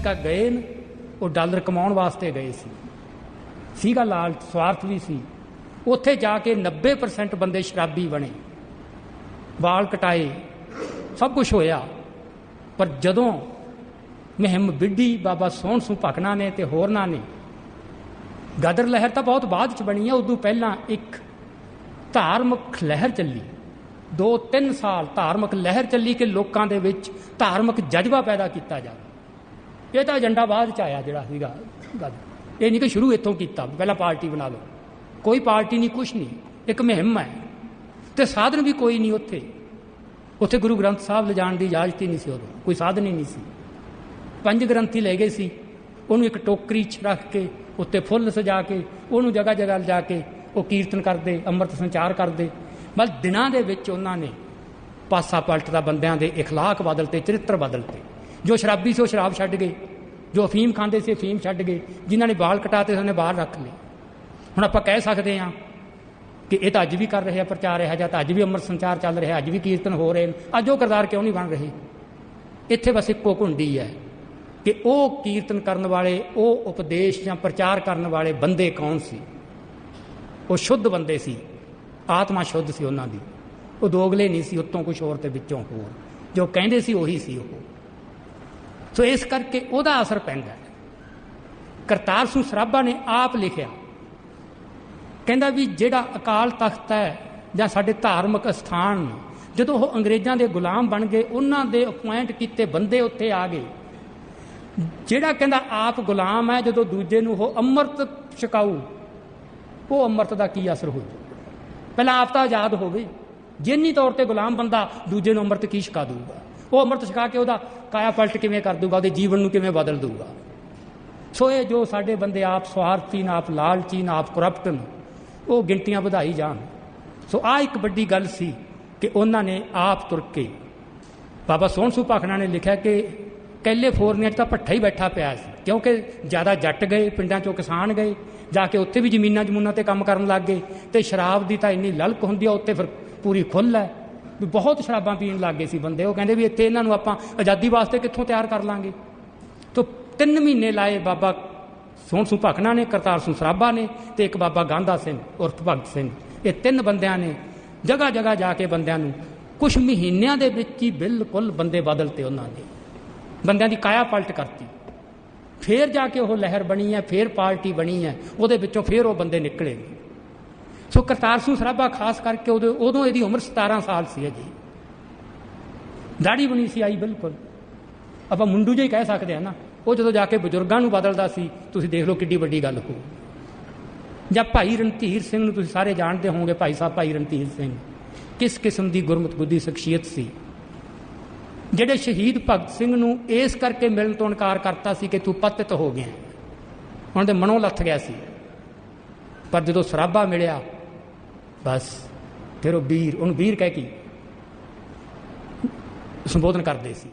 America ਗਏ ਨੇ, ਉਹ ਡਾਲਰ ਕਮਾਉਣ ਵਾਸਤੇ ਗਏ ਸੀ। ਸੀਗਾ ਲਾਲਚ ਸਵਾਰਥ ਵੀ ਸੀ। ਉੱਥੇ ਜਾ ਕੇ 90% ਬੰਦੇ ਸ਼ਰਾਬੀ ਬਣੇ। ਵਾਲ ਕਟਾਏ, ਸਭ ਕੁਝ ਹੋਇਆ। ਪਰ ਜਦੋਂ ਮਹਿਮ ਬਿੱਡੀ, ਬਾਬਾ ਸੋਹਣ ਸਿੰਘ ਭਕਨਾ ਨੇ ਤੇ ਹੋਰਨਾਂ ਨੇ, ਗਦਰ ਲਹਿਰ ਤਾਂ ਬਹੁਤ ਬਾਅਦ ਚ ਬਣੀ ਹੈ ਉਦੋਂ ਪਹਿਲਾਂ ਇੱਕ ਧਾਰਮਿਕ ਲਹਿਰ ਚੱਲੀ। 2-3 ਸਾਲ ਧਾਰਮਿਕ ਲਹਿਰ ਚੱਲੀ ਕਿ ਲੋਕਾਂ ਦੇ ਵਿੱਚ ਧਾਰਮਿਕ ਜਜ਼ਬਾ ਪੈਦਾ ਕੀਤਾ ਜਾਵੇ। ਇਹ ਤਾਂ ਏਜੰਡਾ ਬਾਅਦ ਚ ਆਇਆ ਜਿਹੜਾ ਸੀਗਾ ਗੱਲ ਇਹ ਨਹੀਂ ਕਿ ਸ਼ੁਰੂ ਇੱਥੋਂ ਕੀਤਾ ਪਹਿਲਾਂ ਪਾਰਟੀ ਬਣਾ ਲਓ ਕੋਈ ਪਾਰਟੀ ਨਹੀਂ ਕੁਛ ਨਹੀਂ ਇੱਕ ਮੁਹਿੰਮ ਹੈ ਤੇ ਸਾਧਨ ਵੀ ਕੋਈ ਨਹੀਂ ਉੱਥੇ ਉੱਥੇ ਗੁਰੂ ਗ੍ਰੰਥ ਸਾਹਿਬ ਲਿਜਾਣ ਦੀ ਇਜਾਜ਼ਤ ਹੀ ਨਹੀਂ ਸੀ ਉਦੋਂ ਕੋਈ ਸਾਧਨ ਹੀ ਨਹੀਂ ਸੀ ਪੰਜ ਗ੍ਰੰਥੀ ਲੈ ਗਏ ਸੀ ਉਹਨੂੰ ਇੱਕ ਟੋਕਰੀ 'ਚ ਰੱਖ ਕੇ ਉੱਤੇ ਫੁੱਲ ਸਜਾ ਕੇ ਉਹਨੂੰ ਜਗ੍ਹਾ ਜਗ੍ਹਾ ਲਿਜਾ ਕੇ ਉਹ ਕੀਰਤਨ ਕਰਦੇ ਅੰਮ੍ਰਿਤ ਸੰਚਾਰ ਕਰਦੇ ਬਸ ਦਿਨਾਂ ਦੇ ਵਿੱਚ ਉਹਨਾਂ ਨੇ ਪਾਸਾ ਪਲਟਦਾ ਬੰਦਿਆਂ ਦੇ اخلاق ਬਦਲਤੇ ਚਰਿੱਤਰ ਬਦਲਤੇ ਜੋ ਸ਼ਰਾਬੀ ਸੀ ਉਹ ਸ਼ਰਾਬ ਛੱਡ ਗਏ। ਜੋ ਅਫੀਮ ਖਾਂਦੇ ਸੀ ਅਫੀਮ ਛੱਡ ਗਏ। ਜਿਨ੍ਹਾਂ ਨੇ ਵਾਲ ਕਟਾਤੇ ਉਹਨੇ ਬਾਹਰ ਰੱਖ ਲਏ। ਹੁਣ ਆਪਾਂ ਕਹਿ ਸਕਦੇ ਹਾਂ ਕਿ ਇਹ ਤਾਂ ਅੱਜ ਵੀ ਕਰ ਰਹੇ ਆ ਪ੍ਰਚਾਰ ਇਹ ਜਾਂ ਤਾਂ ਅੱਜ ਵੀ ਅੰਮ੍ਰਿਤ ਸੰਚਾਰ ਚੱਲ ਰਿਹਾ, ਅੱਜ ਵੀ ਕੀਰਤਨ ਹੋ ਰਹੇ ਨੇ। ਅੱਜ ਉਹ ਕਰਤਾਰ ਕਿਉਂ ਨਹੀਂ ਬਣ ਰਹੇ? ਇੱਥੇ ਬਸ ਇੱਕੋ ਘੁੰਡੀ ਹੈ ਕਿ ਉਹ ਕੀਰਤਨ ਕਰਨ ਵਾਲੇ, ਉਹ ਉਪਦੇਸ਼ ਜਾਂ ਪ੍ਰਚਾਰ ਕਰਨ ਵਾਲੇ ਬੰਦੇ ਕੌਣ ਸੀ? ਉਹ ਸ਼ੁੱਧ ਬੰਦੇ ਸੀ। ਆਤਮਾ ਸ਼ੁੱਧ ਸੀ ਉਹਨਾਂ ਦੀ। ਉਹ ਦੋਗਲੇ ਨਹੀਂ ਸੀ, ਉੱਤੋਂ ਕੁਝ ਹੋਰ ਤੇ ਵਿੱਚੋਂ ਹੋਰ। ਜੋ ਕਹਿੰਦੇ ਸੀ ਉਹੀ ਸੀ ਉਹ। ਸੋ ਇਸ ਕਰਕੇ ਉਹਦਾ ਅਸਰ ਪੈਂਦਾ ਕਰਤਾਰ ਸਿੰਘ ਸਰਾਭਾ ਨੇ ਆਪ ਲਿਖਿਆ, ਕਹਿੰਦਾ ਵੀ ਜਿਹੜਾ ਅਕਾਲ ਤਖਤ ਹੈ ਜਾਂ ਸਾਡੇ ਧਾਰਮਿਕ ਸਥਾਨ ਜਦੋਂ ਉਹ ਅੰਗਰੇਜ਼ਾਂ ਦੇ ਗੁਲਾਮ ਬਣ ਗਏ, ਉਹਨਾਂ ਦੇ ਅਪਾਇੰਟ ਕੀਤੇ ਬੰਦੇ ਉੱਥੇ ਆ ਗਏ। ਜਿਹੜਾ ਕਹਿੰਦਾ ਆਪ ਗੁਲਾਮ ਹੈ, ਜਦੋਂ ਦੂਜੇ ਨੂੰ ਉਹ ਅੰਮ੍ਰਿਤ ਛਕਾਊ, ਉਹ ਅੰਮ੍ਰਿਤ ਦਾ ਕੀ ਅਸਰ ਹੋ ਪਹਿਲਾਂ ਆਪ ਤਾਂ ਆਜ਼ਾਦ ਹੋਵੇ ਜਿੰਨੀ ਤੌਰ ਤੇ ਗੁਲਾਮ ਬੰਦਾ ਦੂਜੇ ਨੂੰ ਅੰਮ੍ਰਿਤ ਕੀ ਛਕਾ ਦੂਗਾ ਉਹ ਅੰਮ੍ਰਿਤ ਛਕਾ ਕੇ ਉਹਦਾ ਕਾਇਆ ਪਲਟ ਕਿਵੇਂ ਕਰ ਦੂਗਾ, ਉਹਦੇ ਜੀਵਨ ਨੂੰ ਕਿਵੇਂ ਬਦਲ ਦੂਗਾ। ਸੋ ਇਹ ਜੋ ਸਾਡੇ ਬੰਦੇ ਆਪ ਸਵਾਰਥੀ ਨਾ, ਆਪ ਲਾਲਚੀ ਨਾ, ਆਪ ਕਰਪਟ ਨੇ, ਉਹ ਗਿਣਤੀਆਂ ਵਧਾਈ ਜਾਣ। ਸੋ ਆ ਇੱਕ ਵੱਡੀ ਗੱਲ ਸੀ ਕਿ ਉਹਨਾਂ ਨੇ ਆਪ ਤੁਰ ਕੇ ਬਾਬਾ ਸੋਹਣ ਸੁ ਭਾਖਣਾ ਨੇ ਲਿਖਿਆ ਕਿ ਕੈਲੀਫੋਰਨੀਆ 'ਚ ਤਾਂ ਭੱਠਾ ਹੀ ਬੈਠਾ ਪਿਆ ਸੀ, ਕਿਉਂਕਿ ਜ਼ਿਆਦਾ ਜੱਟ ਗਏ, ਪਿੰਡਾਂ 'ਚੋਂ ਕਿਸਾਨ ਗਏ, ਜਾ ਕੇ ਉੱਥੇ ਵੀ ਜ਼ਮੀਨਾਂ ਜਮੂਨਾਂ ਤੇ ਕੰਮ ਕਰਨ ਲੱਗ ਗਏ ਤੇ ਸ਼ਰਾਬ ਦੀ ਤਾਂ ਇੰਨੀ ਲਲਕ ਹੁੰਦੀ ਆ, ਉੱਥੇ ਫਿਰ ਪੂਰੀ ਖੁੱਲ੍ਹ ਹੈ। ਵੀ ਬਹੁਤ ਸ਼ਰਾਬਾਂ ਪੀਣ ਲੱਗ ਗਏ ਸੀ ਬੰਦੇ। ਉਹ ਕਹਿੰਦੇ ਵੀ ਇੱਥੇ ਇਹਨਾਂ ਨੂੰ ਆਪਾਂ ਆਜ਼ਾਦੀ ਵਾਸਤੇ ਕਿੱਥੋਂ ਤਿਆਰ ਕਰ ਲਾਂਗੇ? ਤੋ ਤਿੰਨ ਮਹੀਨੇ ਲਾਏ ਬਾਬਾ ਸੋਹਣ ਸਿੰਘ ਭਕਨਾ ਨੇ, ਕਰਤਾਰ ਸਿੰਘ ਸਰਾਭਾ ਨੇ ਤੇ ਇੱਕ ਬਾਬਾ ਗਾਂਧਾ ਸਿੰਘ, ਉਰਫ ਭਗਤ ਸਿੰਘ। ਇਹ ਤਿੰਨ ਬੰਦਿਆਂ ਨੇ ਜਗ੍ਹਾ ਜਗ੍ਹਾ ਜਾ ਕੇ ਬੰਦਿਆਂ ਨੂੰ ਕੁਝ ਮਹੀਨਿਆਂ ਦੇ ਵਿੱਚ ਹੀ ਬਿਲਕੁਲ ਬੰਦੇ ਬਦਲਤੇ ਉਹਨਾਂ ਨੇ ਬੰਦਿਆਂ ਦੀ ਕਾਇਆ ਪਲਟ ਕਰਤੀ। ਫੇਰ ਜਾ ਕੇ ਉਹ ਲਹਿਰ ਬਣੀ ਹੈ, ਫੇਰ ਪਾਰਟੀ ਬਣੀ ਹੈ, ਉਹਦੇ ਵਿੱਚੋਂ ਫੇਰ ਉਹ ਬੰਦੇ ਨਿਕਲੇ ਸੋ ਕਰਤਾਰ ਸਿੰਘ ਸਰਾਭਾ ਖਾਸ ਕਰਕੇ ਉਦੋਂ ਉਦੋਂ ਇਹਦੀ ਉਮਰ 17 ਸਾਲ ਸੀ ਜੀ ਦਾੜੀ ਬਣੀ ਸੀ ਆਈ ਬਿਲਕੁਲ। ਆਪਾਂ ਮੁੰਡੂ ਜਿਹਾ ਹੀ ਕਹਿ ਸਕਦੇ ਆ ਨਾ, ਉਹ ਜਦੋਂ ਜਾ ਕੇ ਬਜ਼ੁਰਗਾਂ ਨੂੰ ਬਦਲਦਾ ਸੀ, ਤੁਸੀਂ ਦੇਖ ਲਓ ਕਿੱਡੀ ਵੱਡੀ ਗੱਲ ਹੋ ਜਾਂ ਭਾਈ ਰਣਧੀਰ ਸਿੰਘ ਨੂੰ ਤੁਸੀਂ ਸਾਰੇ ਜਾਣਦੇ ਹੋਵੋਗੇ, ਭਾਈ ਸਾਹਿਬ, ਭਾਈ ਰਣਧੀਰ ਸਿੰਘ। ਕਿਸ ਕਿਸਮ ਦੀ ਗੁਰਮਤ ਬੁੱਧੀ ਸ਼ਖਸੀਅਤ ਸੀ। ਜਿਹੜੇ ਸ਼ਹੀਦ ਭਗਤ ਸਿੰਘ ਨੂੰ ਇਸ ਕਰਕੇ ਮਿਲਣ ਤੋਂ ਇਨਕਾਰ ਕਰਤਾ ਸੀ ਕਿ ਤੂੰ ਪਤਿਤ ਹੋ ਗਿਆ। ਉਹਨਾਂ ਦੇ ਮਨੋਂ ਲੱਥ ਗਿਆ ਸੀ। ਪਰ ਜਦੋਂ ਸਰਾਭਾ ਮਿਲਿਆ ਬਸ ਫਿਰ ਉਹ ਵੀਰ ਉਹਨੂੰ ਵੀਰ ਕਹਿ ਕੇ ਸੰਬੋਧਨ ਕਰਦੇ ਸੀ।